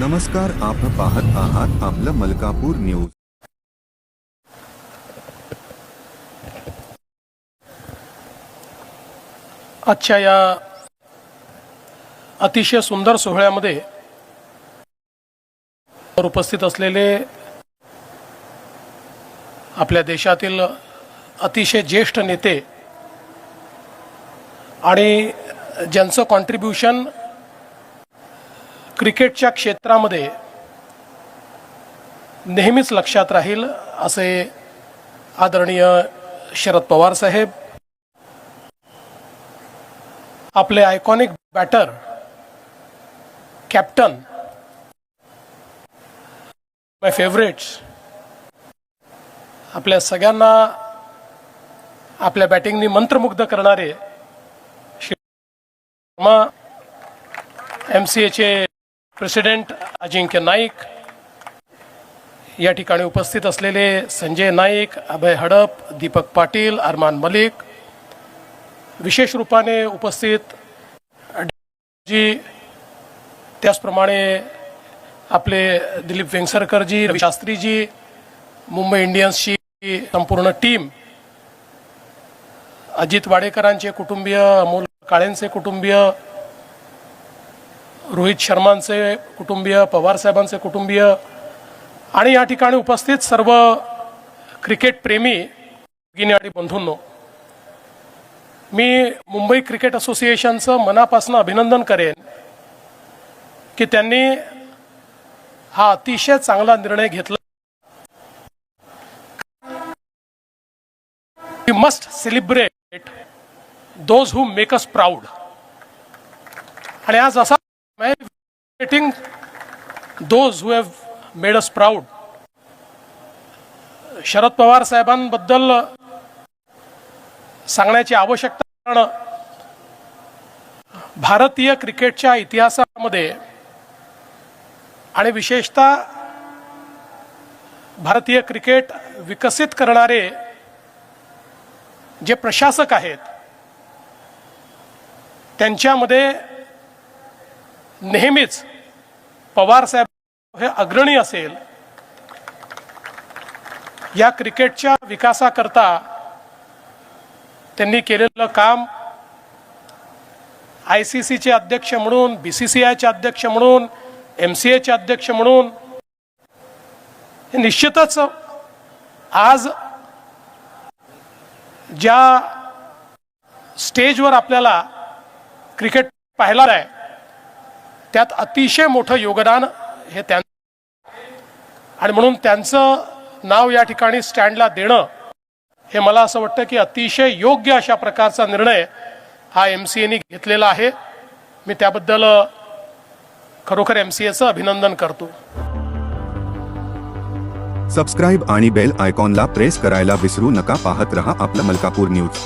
नमस्कार आपण पाहत आहात आपलं मलकापूर न्यूज. आजच्या या अतिशय सुंदर सोहळ्यामध्ये उपस्थित असलेले आपल्या देशातील अतिशय ज्येष्ठ नेते आणि ज्यांचं कॉन्ट्रीब्युशन क्रिकेटच्या क्षेत्रामध्ये नेहमीच लक्षात राहील असे आदरणीय शरद पवार साहेब. आपले iconic batter captain my favourites आपल्या सगळ्यांना आपल्या बॅटिंगनी मंत्रमुग्ध करणारे शर्मा एम सी एचे प्रेसिडेंट अजिंक्य नाईक या ठिकाणी उपस्थित असलेले संजय नाईक अभय हडप दीपक पाटील अरमान मलिक विशेष रूपाने उपस्थित जी त्याचप्रमाणे आपले दिलीप वेंगसरकरजी रवी शास्त्रीजी मुंबई इंडियन्सची संपूर्ण टीम अजित वाडेकरांचे कुटुंबीय अमोल काळेंचे कुटुंबीय रोहित शर्मांचे कुटुंबीय पवार साहेबांचे कुटुंबीय आणि या ठिकाणी उपस्थित सर्व क्रिकेट प्रेमी भगिनी आणि बंधूंनो मी मुंबई क्रिकेट असोसिएशनचं मनापासून अभिनंदन करेन की त्यांनी हा अतिशय चांगला निर्णय घेतला. We must celebrate those who make us proud आणि आज असा celebrating those who have made us proud Sharad Pawar साहेबांबद्दल सांगण्याची आवश्यकता कारण भारतीय क्रिकेटच्या इतिहासामध्ये आणि विशेषतः भारतीय क्रिकेट विकसित करणारे जे प्रशासक आहेत त्यांच्यामध्ये नेहमीच पवार साहेब हे अग्रणी असेल. या क्रिकेटच्या विकासाकरता त्यांनी केलेलं काम आय सी सीचे अध्यक्ष म्हणून बी सी सी आयचे अध्यक्ष म्हणून एम सी एचे अध्यक्ष म्हणून हे निश्चितच आज ज्या स्टेजवर आपल्याला क्रिकेट पाहायला आहे त्यात अतिशय मोठं योगदान हे त्यां आणि म्हणून त्यांचं नाव या ठिकाणी स्टँडला देणं हे मला असं वाटतं की अतिशय योग्य अशा प्रकारचा निर्णय हा एम सी एने घेतलेला आहे. मी त्याबद्दल खरोखर एम सी एचं अभिनंदन करतो. सबस्क्राईब आणि बेल आयकॉनला प्रेस करायला विसरू नका. पाहत रहा आपलं मलकापूर न्यूज